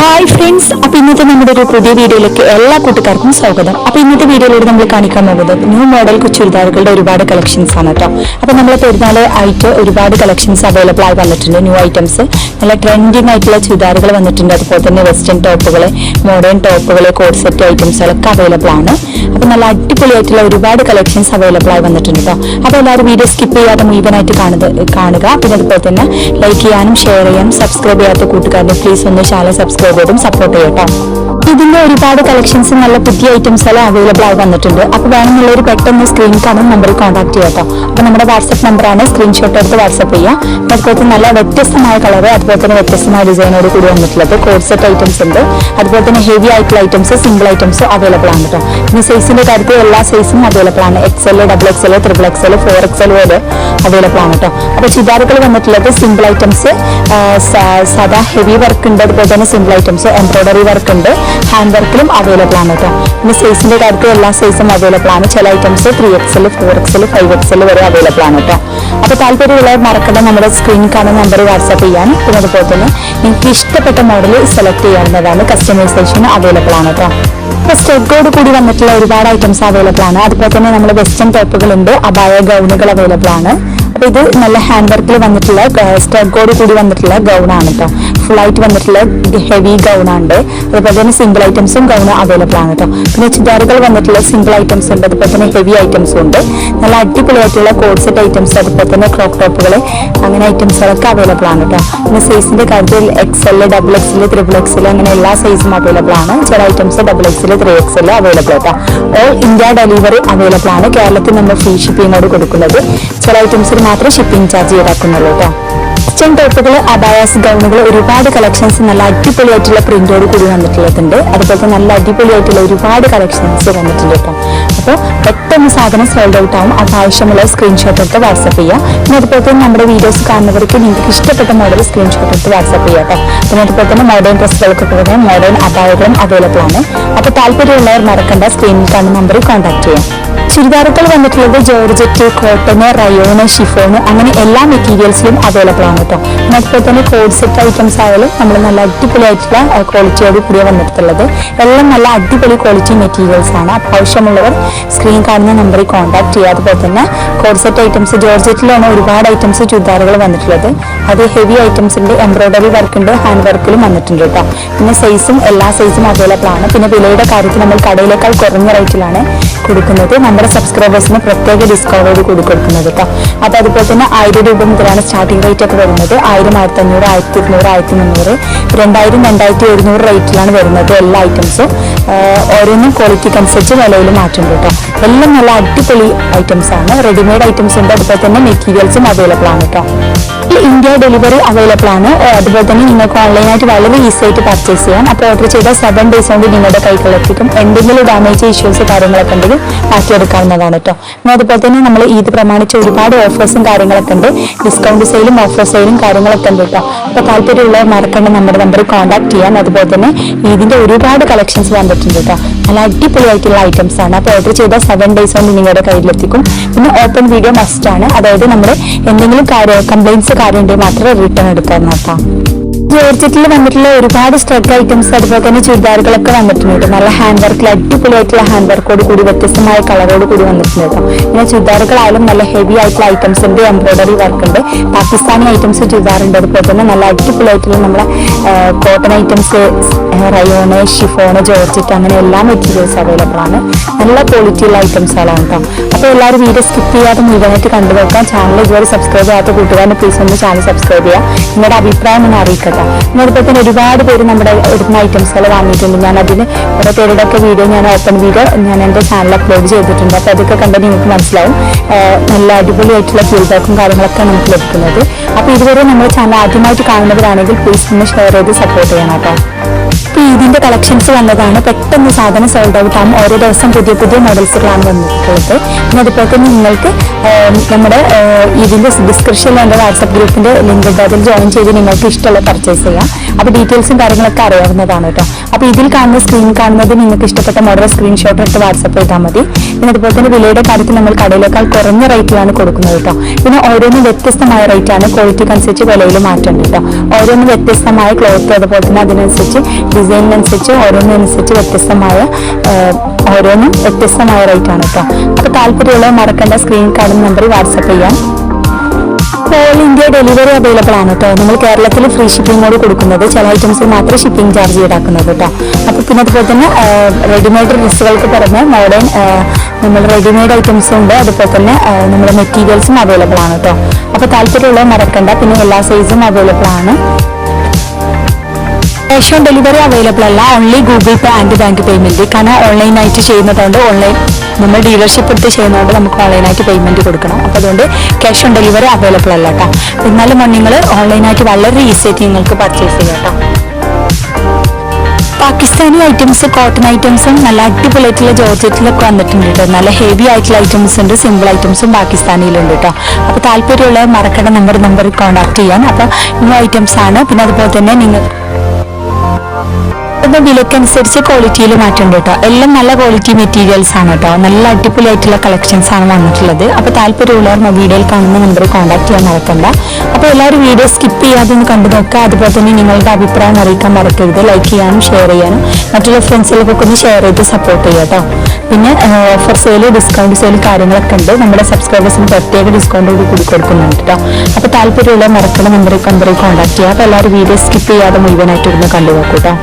Hi friends അപ്പൊ ഇന്നത്തെ നമ്മുടെ ഒരു പുതിയ വീഡിയോയിലേക്ക് എല്ലാ കൂട്ടുകാർക്കും സ്വാഗതം. അപ്പൊ ഇന്നത്തെ വീഡിയോയിലൂടെ നമ്മൾ കാണിക്കാൻ പോകുന്നത് ന്യൂ മോഡൽ ചുരിദാറുകളുടെ ഒരുപാട് കളക്ഷൻസ് ആണ് കേട്ടോ അപ്പൊ നമ്മൾ പെരുന്നാൾ ആയിട്ട് ഒരുപാട് കളക്ഷൻസ് അവൈലബിൾ ആയി വന്നിട്ടുണ്ട് ന്യൂ ഐറ്റംസ് നല്ല ട്രെൻഡിങ് ആയിട്ടുള്ള ചുരിദാറുകൾ വന്നിട്ടുണ്ട്. അതുപോലെ തന്നെ വെസ്റ്റേൺ ടോപ്പുകൾ മോഡേൺ ടോപ്പുകൾ കോഡ് സെറ്റ് ഐറ്റംസുകളൊക്കെ അവൈലബിൾ ആണ്. അപ്പൊ നല്ല അടിപൊളിയായിട്ടുള്ള ഒരുപാട് കളക്ഷൻസ് അവൈലബിൾ ആയി വന്നിട്ടുണ്ട് കേട്ടോ അപ്പൊ എല്ലാവരും വീഡിയോ സ്കിപ്പ് ചെയ്യാതെ മുഴുവനായിട്ട് കാണുന്നത് കാണുക. പിന്നെ അതുപോലെ തന്നെ ലൈക്ക് ചെയ്യാനും ഷെയർ ചെയ്യാനും സബ്സ്ക്രൈബ് ചെയ്യാത്ത കൂട്ടുകാരനെ പ്ലീസ് ഒന്ന് ചാനൽ സബ്സ്ക്രൈബ് ചെയ്തും സപ്പോർട്ട് ചെയ്യട്ടോ ഇതിന്റെ ഒരുപാട് കളക്ഷൻസ് നല്ല പുതിയ ഐറ്റംസ് എല്ലാം അവൈലബിൾ ആയി വന്നിട്ടുണ്ട്. അപ്പൊ ഒരു പെട്ടെന്ന് സ്ക്രീൻ കാണും നമ്പറിൽ കോൺടാക്ട് ചെയ്യാം അപ്പൊ നമ്മുടെ വാട്സ്ആപ്പ് നമ്പറാണ് സ്ക്രീൻഷോട്ട് എടുത്ത് വാട്സ്ആപ്പ് ചെയ്യാം. അതുപോലെ തന്നെ നല്ല വ്യത്യസ്തമായ കളർ അതുപോലെ തന്നെ വ്യത്യസ്തമായ ഡിസൈനോട് കൂടി വന്നിട്ടുള്ളത്. കോഡ് സെറ്റ് ഐറ്റംസ് ഉണ്ട്. അതുപോലെ തന്നെ ഹെവി ആയിട്ടുള്ള ഐറ്റംസ് സിംഗിൾ ഐറ്റംസ് അവൈലബിൾ ആണ് കേട്ടോ. പിന്നെ സൈസിന്റെ കാര്യത്തിൽ എല്ലാ സൈസും അവൈലബിൾ ആണ്. X L double X L triple X L four X L വരെ അവൈലബിൾ ആണ് കേട്ടോ. അപ്പൊ ചുരിദാറുകൾ വന്നിട്ടുള്ളത് സിംഗിൾ ഐറ്റംസ് സദാ ഹെവി വർക്ക് ഉണ്ട്. അതുപോലെ തന്നെ സിംഗിൾ ഐറ്റംസ് എംബ്രോയിഡറി വർക്ക് ഉണ്ട്. ഹാൻഡ് വർക്കിലും അവൈലബിൾ ആണ് കേട്ടോ പിന്നെ സൈസിന്റെ കാര്യത്തിൽ എല്ലാ സൈസും അവൈലബിൾ ആണ്. ചില items three XL four XL five XL വരെ അവൈലബിൾ ആണ് കേട്ടോ അപ്പൊ താല്പര്യമുള്ളവർ മറക്കണ്ട നമ്മുടെ സ്ക്രീൻ കാണുന്ന നമ്പർ വാട്സാപ്പ് ചെയ്യാൻ. പിന്നെ അതുപോലെ തന്നെ നിങ്ങൾക്ക് ഇഷ്ടപ്പെട്ട മോഡൽ സെലക്ട് ചെയ്യാവുന്നതാണ് കസ്റ്റമൈസേഷൻ അവൈലബിൾ ആണ് കേട്ടോ ഇപ്പൊ സ്റ്റെപ്പോട് കൂടി വന്നിട്ടുള്ള ഒരുപാട് ഐറ്റംസ് അവൈലബിൾ ആണ്. അതുപോലെ തന്നെ നമ്മുടെ വെസ്റ്റേൺ ടോപ്പുകൾ ഉണ്ട് അബായ ഗൗണുകൾ അവൈലബിൾ ആണ്. അപ്പൊ ഇത് നല്ല ഹാൻഡ് വർക്കിൽ വന്നിട്ടുള്ള സ്റ്റെപ്പോട് കൂടി വന്നിട്ടുള്ള ഗൗൺ ആണ് കേട്ടോ ഫുൾ ആയിട്ട് വന്നിട്ടുള്ള ഹെവി ഗൗൺ ഉണ്ട് അതുപോലെ തന്നെ സിംഗിൾ ഐറ്റംസും ഗൗൺ അവൈലബിൾ ആണ് കേട്ടോ പിന്നെ ചുരിദാറുകൾ വന്നിട്ടുള്ള സിംഗിൾ ഐറ്റംസ് ഉണ്ട്. അതുപോലെ തന്നെ ഹെവി ഐറ്റംസും ഉണ്ട്. നല്ല അടിപൊളിയായിട്ടുള്ള കോഡ് സെറ്റ് ഐറ്റംസ് അതുപോലെ തന്നെ ക്രോപ്പ് ടോപ്പുകൾ അങ്ങനെ ഐറ്റംസുകളൊക്കെ അവൈലബിൾ ആണ് കേട്ടോ പിന്നെ സൈസിന്റെ കാര്യത്തിൽ X L double XL triple XL അങ്ങനെ എല്ലാ സൈസും അവൈലബിൾ ആണ്. ചില items double XL three XL available കേട്ടോ ഓൾ ഇന്ത്യ ഡെലിവറി അവൈലബിൾ ആണ്. കേരളത്തിൽ നമ്മൾ ഫ്രീ ഷിപ്പിങ്ങോട് കൊടുക്കുന്നത്. ചില ഐറ്റംസിന് മാത്രം ഷിപ്പിംഗ് ചാർജ് ഈടാക്കുന്നുള്ളൂ കേട്ടോ വെസ്റ്റേൺ ടോപ്പുകൾ അബായാസ് ഗൗണുകൾ ഒരുപാട് കളക്ഷൻസ് നല്ല അടിപൊളിയായിട്ടുള്ള പ്രിന്റോട് കൂടി വന്നിട്ടുള്ളതുണ്ട്. അതുപോലെ തന്നെ നല്ല അടിപൊളിയായിട്ടുള്ള ഒരുപാട് കളക്ഷൻസ് വന്നിട്ടുണ്ട് കേട്ടോ അപ്പോൾ പെട്ടെന്ന് സാധനം സോൾഡ് ഔട്ട് ആവും. അപ്പോൾ ആവശ്യമുള്ള സ്ക്രീൻഷോട്ട് എടുത്ത് വാട്സപ്പ് ചെയ്യാം. പിന്നെ അതുപോലെ തന്നെ നമ്മുടെ വീഡിയോസ് കാണുന്നവർക്ക് നിങ്ങൾക്ക് ഇഷ്ടപ്പെട്ട മോഡൽ സ്ക്രീൻഷോട്ട് എടുത്ത് വാട്സപ്പ് ചെയ്യാം കേട്ടോ പിന്നെ അതുപോലെ തന്നെ മോഡേൺ ഡ്രസ്സുകൾക്കൊക്കെ പോകുന്ന മോഡേൺ അബായകളും അവൈലബിൾ ആണ്. അപ്പോൾ താല്പര്യമുള്ളവർ മറക്കണ്ട സ്ക്രീനിൽ കാണുന്ന നമ്പറിൽ കോൺടാക്ട് ചെയ്യാം. ചുരിദാറുകൾ വന്നിട്ടുള്ളത് ജോർജറ്റ് കോട്ടന് റയോണ് ഷിഫോണ് അങ്ങനെ എല്ലാ മെറ്റീരിയൽസിലും അവൈലബിൾ ആണ്. കേട്ടോ പിന്നെ അതുപോലെ തന്നെ കോഡ് സെറ്റ് ഐറ്റംസ് ആയാലും നമ്മൾ നല്ല അടിപൊളിയായിട്ടുള്ള ക്വാളിറ്റിയോട് കൂടിയ വന്നിട്ടുള്ളത്. എല്ലാം നല്ല അടിപൊളി ക്വാളിറ്റി മെറ്റീരിയൽസ് ആണ്. ആവശ്യമുള്ളവർ സ്ക്രീൻ കാണുന്ന നമ്പറിൽ കോൺടാക്ട് ചെയ്യുക. അതുപോലെ തന്നെ കോഡ് സെറ്റ് ഐറ്റംസ് ജോർജറ്റിലാണ് ഒരുപാട് ഐറ്റംസ് ചുരിദാറുകൾ വന്നിട്ടുള്ളത്. അത് ഹെവി ഐറ്റംസിന്റെ എംബ്രോയ്ഡറി വർക്ക് ഉണ്ട് ഹാൻഡ് വർക്കിലും വന്നിട്ടുണ്ട് കേട്ടോ പിന്നെ സൈസും എല്ലാ സൈസും അവൈലബിൾ ആണ്. പിന്നെ വിലയുടെ കാര്യത്തിൽ നമ്മൾ കടയിലേക്കാൾ കുറഞ്ഞ റേറ്റിലാണ് കൊടുക്കുന്നത്. നമ്മുടെ സബ്സ്ക്രൈബേഴ്സിന് പ്രത്യേക ഡിസ്കൗണ്ട് കൂടി കൊടുക്കുന്നത് കേട്ടോ അപ്പോൾ അതുപോലെ തന്നെ ആയിരം രൂപ മുതലാണ് സ്റ്റാർട്ടിംഗ് റേറ്റ് ഒക്കെ വരുന്നത് ആയിരം ആയിരത്തി അഞ്ഞൂറ് ആയിരത്തി ഇരുന്നൂറ് ആയിരത്തി മുന്നൂറ് രണ്ടായിരം രണ്ടായിരത്തി ഒരുന്നൂറ് റേറ്റിലാണ് വരുന്നത് എല്ലാ ഐറ്റംസും ഓരോന്നും ക്വാളിറ്റിക്ക് അനുസരിച്ച് വിലയിൽ മാറ്റുണ്ട് കേട്ടോ എല്ലാം നല്ല അടിപൊളി ഐറ്റംസ് ആണ്. റെഡിമെയ്ഡ് ഐറ്റംസ് ഉണ്ട്. അതുപോലെ തന്നെ മെറ്റീരിയൽസും അവൈലബിൾ ആണ് കേട്ടോ ഇന്ത്യ ഡെലിവറി അവൈലബിൾ ആണ്. അതുപോലെ തന്നെ നിങ്ങൾക്ക് ഓൺലൈനായിട്ട് വളരെ ഈസി ആയിട്ട് പർച്ചേസ് ചെയ്യാം. അപ്പോൾ ഓർഡർ ചെയ്താൽ സെവൻ ഡേയ്സ് കൊണ്ട് നിങ്ങളുടെ കൈകളിലെത്തിക്കും എന്തെങ്കിലും ഡാമേജ് ഇഷ്യൂസ് കാര്യങ്ങളൊക്കെ ഉണ്ടെങ്കിൽ മാറ്റിയെടുക്കാവുന്നതാണ് കേട്ടോ അതുപോലെ തന്നെ നമ്മൾ ഈദ് പ്രമാണിച്ച് ഒരുപാട് ഓഫേഴ്സും കാര്യങ്ങളൊക്കെ ഉണ്ട്. ഡിസ്കൗണ്ട് സെയിലും ഓഫർ സെയിലും കാര്യങ്ങളൊക്കെ ഉണ്ട് കേട്ടോ. അപ്പോൾ താല്പര്യമുള്ളവർ മറക്കേണ്ട നമ്മുടെ നമ്പറിൽ കോൺടാക്ട് ചെയ്യാം. അതുപോലെ തന്നെ ഇതിന്റെ ഒരുപാട് കളക്ഷൻസ് വന്നിട്ടുണ്ട് കേട്ടോ. നല്ല അടിപൊളിയായിട്ടുള്ള ഐറ്റംസ് ആണ്. അപ്പോൾ ഓർഡർ ചെയ്താൽ സെവൻ ഡേയ്സ് കൊണ്ട് നിങ്ങളുടെ കയ്യിലെത്തിക്കും. പിന്നെ ഓപ്പൺ വീഡിയോ മസ്റ്റ് ആണ്. അതായത് നമ്മൾ എന്തെങ്കിലും കാര്യം കംപ്ലൈൻസ് കാര്യം ഉണ്ടെങ്കിൽ മാത്രമേ റിട്ടേൺ എടുക്കാൻ നോക്കാം ജോർജറ്റിൽ വന്നിട്ടുള്ള ഒരുപാട് സ്റ്റഡ് ഐറ്റംസ് അതുപോലെ തന്നെ ചുരിദാറുകളൊക്കെ വന്നിട്ടുണ്ട്. നല്ല ഹാൻഡ് വർക്കിൽ അടിപൊളിയായിട്ടുള്ള ഹാൻഡ് വർക്കോട് കൂടി വ്യത്യസ്തമായ കളറോട് കൂടി വന്നിട്ടുണ്ട് കേട്ടോ പിന്നെ ചുരിദാറുകളായാലും നല്ല ഹെവി ആയിട്ടുള്ള ഐറ്റംസ് ഉണ്ട് എംബ്രോയിഡറി വർക്ക് ഉണ്ട്. പാകിസ്ഥാനി ഐറ്റംസ് ചുരിദാറുണ്ട്. അതുപോലെ തന്നെ നല്ല അടിപൊളിയായിട്ടുള്ള നമ്മളെ cotton items rayon chiffon georgette അങ്ങനെ എല്ലാ മെറ്റീരിയൽസ് അവൈലബിൾ ആണ്. നല്ല ക്വാളിറ്റിയുള്ള ഐറ്റംസുകളാണ് കേട്ടോ അപ്പോൾ എല്ലാവരും വീഡിയോ സ്കിപ്പ് ചെയ്യാതെ മുഴുവനായിട്ട് കണ്ടു നോക്കാം ചാനൽ ഇതുവരെ സബ്സ്ക്രൈബ് ചെയ്യാത്ത കൂട്ടുകാരനെ പ്ലീസ് ഒന്ന് ചാനൽ സബ്സ്ക്രൈബ് ചെയ്യുക. നിങ്ങളുടെ അഭിപ്രായം ഒന്ന് അറിയിക്കട്ടെ. അതുപോലെ തന്നെ ഒരുപാട് പേര് നമ്മുടെ എടുക്കുന്ന ഐറ്റംസുകൾ വാങ്ങിയിട്ടുണ്ട്. ഞാൻ അതിന് ഓരോ പേരുടെ ഒക്കെ വീഡിയോ ഞാൻ ഓപ്പൺ വീഡിയോ ഞാൻ എന്റെ ചാനൽ അപ്ലോഡ് ചെയ്തിട്ടുണ്ട്. അപ്പോൾ അതൊക്കെ കണ്ടാൽ നിങ്ങൾക്ക് മനസ്സിലാവും. നല്ല അടിപൊളിയായിട്ടുള്ള ഫീഡ്ബാക്കും കാര്യങ്ങളൊക്കെ നമുക്ക് ലഭിക്കുന്നത്. അപ്പോൾ ഇതുവരെ നമ്മൾ ചാനൽ ആദ്യമായിട്ട് കാണുന്നവരാണെങ്കിൽ പ്ലീസ് ഒന്ന് ഷെയർ ചെയ്ത് സപ്പോർട്ട് ചെയ്യണം കേട്ടോ. അപ്പോൾ ഇതിന്റെ കളക്ഷൻസ് വന്നതാണ്. പെട്ടെന്ന് സാധനം സോൾഡ് ഔട്ട് ആകും ഓരോ ദിവസം പുതിയ പുതിയ മോഡൽസുകളാണ് വന്നിട്ടുള്ളത്. പിന്നെ അതുപോലെ തന്നെ നിങ്ങൾക്ക് നമ്മുടെ ഇതിന്റെ ഡിസ്ക്രിപ്ഷനിൽ എന്റെ വാട്സപ്പ് ഗ്രൂപ്പിന്റെ ലിങ്ക് ഉണ്ട്. അതിൽ ജോയിൻ ചെയ്ത് നിങ്ങൾക്ക് ഇഷ്ടമുള്ള പർച്ചേസ് ചെയ്യാം. അപ്പോൾ ഡീറ്റെയിൽസും കാര്യങ്ങളൊക്കെ അറിയാവുന്നതാണ് കേട്ടോ. അപ്പോൾ ഇതിൽ കാണുന്ന സ്ക്രീൻ കാണുന്നത് നിങ്ങൾക്ക് ഇഷ്ടപ്പെട്ട മോഡൽ സ്ക്രീൻഷോട്ട് എടുത്ത് വാട്സപ്പ് ചെയ്താൽ മതി. പിന്നെ അതുപോലെ തന്നെ വിലയുടെ കാര്യത്തിൽ നമ്മൾ കടയിലേക്കാൾ കുറഞ്ഞ റേറ്റിലാണ് കൊടുക്കുന്നത് കേട്ടോ. പിന്നെ ഓരോന്നും വ്യത്യസ്തമായ റേറ്റ് ആണ്. ക്വാളിറ്റിക്ക് അനുസരിച്ച് വിലയിൽ മാറ്റം കേട്ടോ. ഓരോന്നും വ്യത്യസ്തമായ ക്ലോത്ത് അതുപോലെ തന്നെ അതിനനുസരിച്ച് ഡിസൈനിനനുസരിച്ച് ഓരോന്നിനനുസരിച്ച് വ്യത്യസ്തമായ ഓരോന്നും വ്യത്യസ്തമായ റേറ്റ് ആണ് കേട്ടോ. അപ്പോൾ താല്പര്യമുള്ള മറക്കേണ്ട സ്ക്രീൻ കാണുന്ന നമ്പറിൽ വാട്സപ്പ് ചെയ്യാം. ഓൾ ഇന്ത്യ ഡെലിവറി അവൈലബിൾ ആണ് കേട്ടോ നമ്മൾ കേരളത്തിൽ ഫ്രീ ഷിപ്പിംഗോട് കൊടുക്കുന്നത്. ചില ഐറ്റംസ് മാത്രമേ ഷിപ്പിംഗ് ചാർജ് ഈടാക്കുന്നത് കേട്ടോ അപ്പോൾ പിന്നെ അതുപോലെ തന്നെ റെഡിമെയ്ഡ് ഡ്രസ്സുകൾക്ക് പുറമെ മോഡേൺ നമ്മൾ റെഡിമെയ്ഡ് ഐറ്റംസ് ഉണ്ട്. അതുപോലെ തന്നെ നമ്മുടെ മെറ്റീരിയൽസും അവൈലബിൾ ആണ് കേട്ടോ അപ്പോൾ താല്പര്യമുള്ളത് മറക്കണ്ട. പിന്നെ എല്ലാ സൈസും അവൈലബിൾ ആണ്. ക്യാഷ് ഓൺ ഡെലിവറി അവൈലബിൾ അല്ല. Only Google Pay and bank payment കാരണം ഓൺലൈനായിട്ട് ചെയ്യുന്നതുകൊണ്ട് ഓൺലൈൻ നമ്മൾ ഡീലർഷിപ്പ് എടുത്ത് ചെയ്യുന്നതുകൊണ്ട് നമുക്ക് ഓൺലൈനായിട്ട് പേയ്മെന്റ് കൊടുക്കണം. അപ്പോൾ അതുകൊണ്ട് ക്യാഷ് ഓൺ ഡെലിവറി അവൈലബിൾ അല്ല കേട്ടോ എന്നാലും നിങ്ങൾ ഓൺലൈനായിട്ട് വളരെ ഈസി ആയിട്ട് നിങ്ങൾക്ക് പർച്ചേസ് ചെയ്യാം കേട്ടോ പാകിസ്ഥാനി ഐറ്റംസ് കോട്ടൺ ഐറ്റംസും നല്ല അടിപൊളിയായിട്ടുള്ള ജോർജറ്റിലൊക്കെ വന്നിട്ടുണ്ട് കേട്ടോ നല്ല ഹെവി ആയിട്ടുള്ള ഐറ്റംസ് ഉണ്ട് സിമ്പിൾ ഐറ്റംസും പാകിസ്ഥാനിയിലുണ്ട് കേട്ടോ അപ്പോൾ താല്പര്യമുള്ള മറക്കട നമ്പർ നമ്പറിൽ കോൺടാക്ട് ചെയ്യാൻ. അപ്പോൾ ഈ ഐറ്റംസ് ആണ്. പിന്നെ അതുപോലെ തന്നെ നിങ്ങൾ ഇപ്പൊ വിലക്കനുസരിച്ച് ക്വാളിറ്റിയിൽ മാറ്റുണ്ട് കേട്ടോ എല്ലാം നല്ല ക്വാളിറ്റി മെറ്റീരിയൽസ് ആണ് കേട്ടോ നല്ല അടിപൊളിയായിട്ടുള്ള കളക്ഷൻസ് ആണ് വന്നിട്ടുള്ളത്. അപ്പോൾ താല്പര്യമുള്ളവർ വീഡിയോയിൽ കാണുന്ന നമ്പറിൽ കോൺടാക്ട് ചെയ്യാൻ മറക്കണ്ട. അപ്പോൾ എല്ലാവരും വീഡിയോ സ്കിപ്പ് ചെയ്യാതെ ഒന്ന് കണ്ടു നോക്കുക. അതുപോലെ തന്നെ നിങ്ങളുടെ അഭിപ്രായം അറിയിക്കാൻ മറക്കരുത്. ലൈക്ക് ചെയ്യാനും ഷെയർ ചെയ്യാനും. മറ്റുള്ള ഫ്രണ്ട്സിലേക്കൊക്കെ ഒന്ന് ഷെയർ ചെയ്ത് സപ്പോർട്ട് ചെയ്യുക കേട്ടോ പിന്നെ ഓഫർ സെയിൽ ഡിസ്കൗണ്ട് സെയിൽ കാര്യങ്ങളൊക്കെ ഉണ്ട്. നമ്മുടെ സബ്സ്ക്രൈബേഴ്സിന് പ്രത്യേക ഡിസ്കൗണ്ട് കൂടി കൂടി കൊടുക്കുന്നുണ്ട് കേട്ടോ അപ്പോൾ താല്പര്യമുള്ള മറക്കുന്ന നമ്പറിൽ നമ്പറിൽ കോൺടാക്ട് ചെയ്യുക. അപ്പോൾ എല്ലാവരും വീഡിയോ സ്കിപ്പ് ചെയ്യാതെ മുഴുവനായിട്ട് ഇരുന്ന് കണ്ടു നോക്കൂ കേട്ടോ